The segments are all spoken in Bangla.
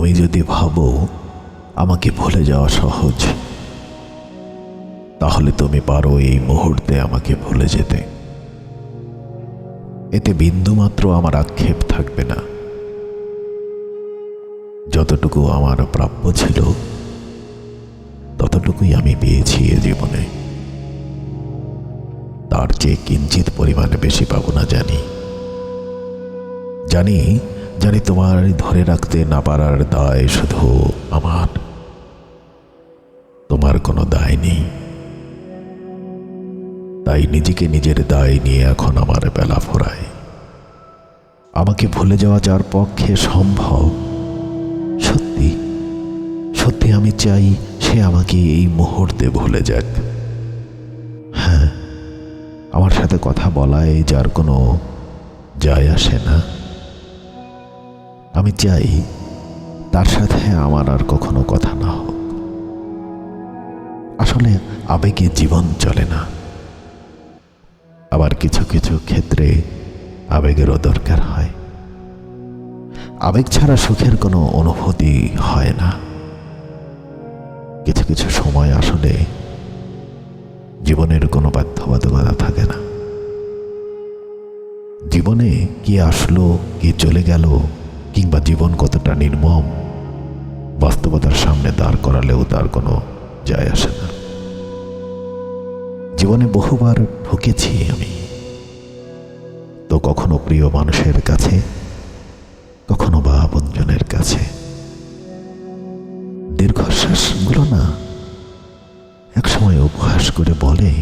তুমি যদি ভাবো আমাকে ভুলে যাওয়া সহজ, তাহলে তুমি পারো এই মুহূর্তে আমাকে ভুলে যেতে। এতে বিন্দুমাত্র আমার আক্ষেপ থাকবে না। যতটুকু আমার প্রাপ্য ছিল, ততটুকুই আমি পেয়েছি এ জীবনে। তার চেয়ে কিঞ্চিত পরিমাণে বেশি পাবো না জানি। জানি জানি তোমার ধরে রাখতে না পারার দায় শুধু আমার। তোমার কোনো দায় নেই। তাই নিজেকে নিজের দায় নিয়ে এখন আমার বেলা ফোরায় আমাকে ভুলে যাওয়া যার পক্ষে সম্ভব, সত্যি সত্যি আমি চাই সে আমাকে এই মুহূর্তে ভুলে যাক। হ্যাঁ আমার সাথে কথা বলায় যার কোনো যায় আসে না। আমি চাই তার সাথে আমার আর কখনো কথা না হোক। আসলে আবেগে জীবন চলে না। আবার কিছু কিছু ক্ষেত্রে আবেগেরও দরকার হয়। আবেগ ছাড়া সুখের কোনো অনুভূতি হয় না। কিছু কিছু সময় আসলে জীবনের কোনো বাধ্যবাধকতা থাকে না। জীবনে কি আসলো, কি চলে গেল কিংবা জীবন কতটা নির্মম, বাস্তবতার সামনে দাঁড় করালেও তার কোনো যায় আসে না। জীবনে বহুবার ঠকেছি আমি। তো কখনো প্রিয় মানুষের কাছে, কখনো বা আপনজনের কাছে। দীর্ঘশ্বাসগুলো না। একসময় উপহাস করে বলে,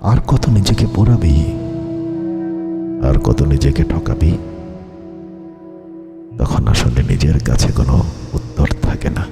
আর কত নিজেকে পোড়াবি? আর কত নিজেকে ঠকাবি? তখন আসলে নিজের কাছে কোনো উত্তর থাকে না।